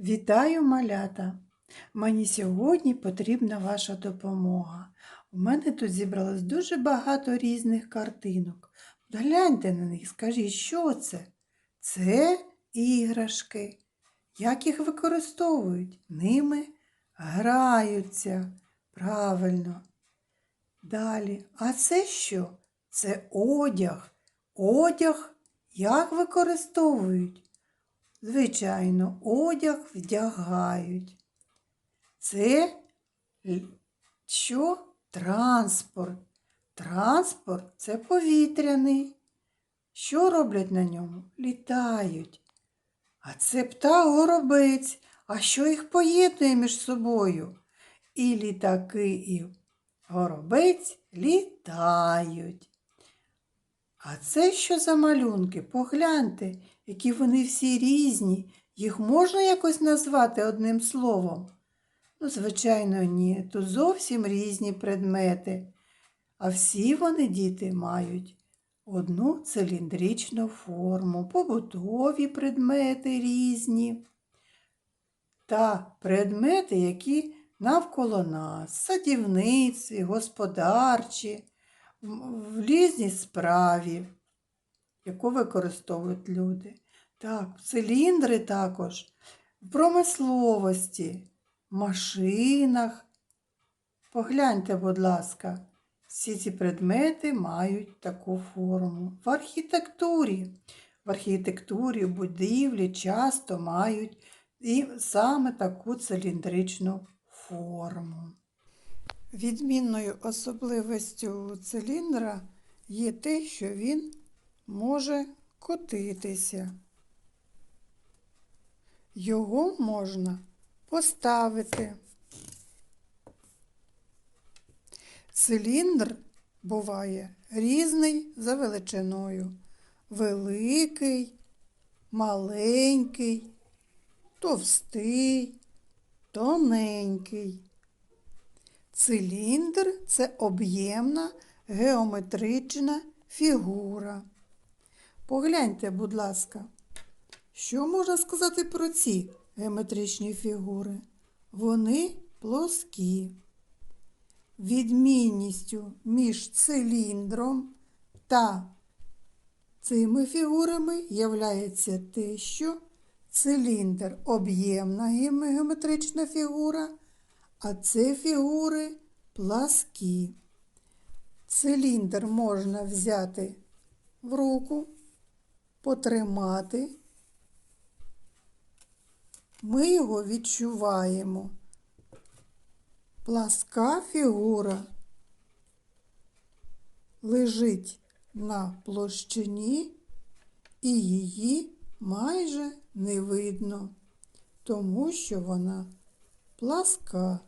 Вітаю, малята! Мені сьогодні потрібна ваша допомога. У мене тут зібралось дуже багато різних картинок. Гляньте на них, скажіть, що це? Це іграшки. Як їх використовують? Ними граються. Правильно. Далі. А це що? Це одяг. Одяг як використовують? Звичайно, одяг вдягають. Це що? Транспорт. Транспорт це повітряний. Що роблять на ньому? Літають. А це птах горобець. А що їх поєднує між собою? І літаки, і горобець літають. А це що за малюнки? Погляньте, які вони всі різні. Їх можна якось назвати одним словом? Ну, звичайно, ні. Тут зовсім різні предмети. А всі вони, діти, мають одну циліндричну форму, побутові предмети різні. Та предмети, які навколо нас, садівництві, господарчі, в різній справі, яку використовують люди. Так, циліндри також в промисловості, в машинах. Погляньте, будь ласка, всі ці предмети мають таку форму. В архітектурі. В архітектурі будівлі часто мають і саме таку циліндричну форму. Відмінною особливістю циліндра є те, що він може котитися. Його можна поставити. Циліндр буває різний за величиною. Великий, маленький, товстий, тоненький. Циліндр це об'ємна геометрична фігура. Погляньте, будь ласка, що можна сказати про ці геометричні фігури? Вони плоскі. Відмінністю між циліндром та цими фігурами являється те, що циліндр об'ємна геометрична фігура, а це фігури пласкі. Циліндр можна взяти в руку, потримати. Ми його відчуваємо. Пласка фігура лежить на площині і її майже не видно, тому що вона пласка.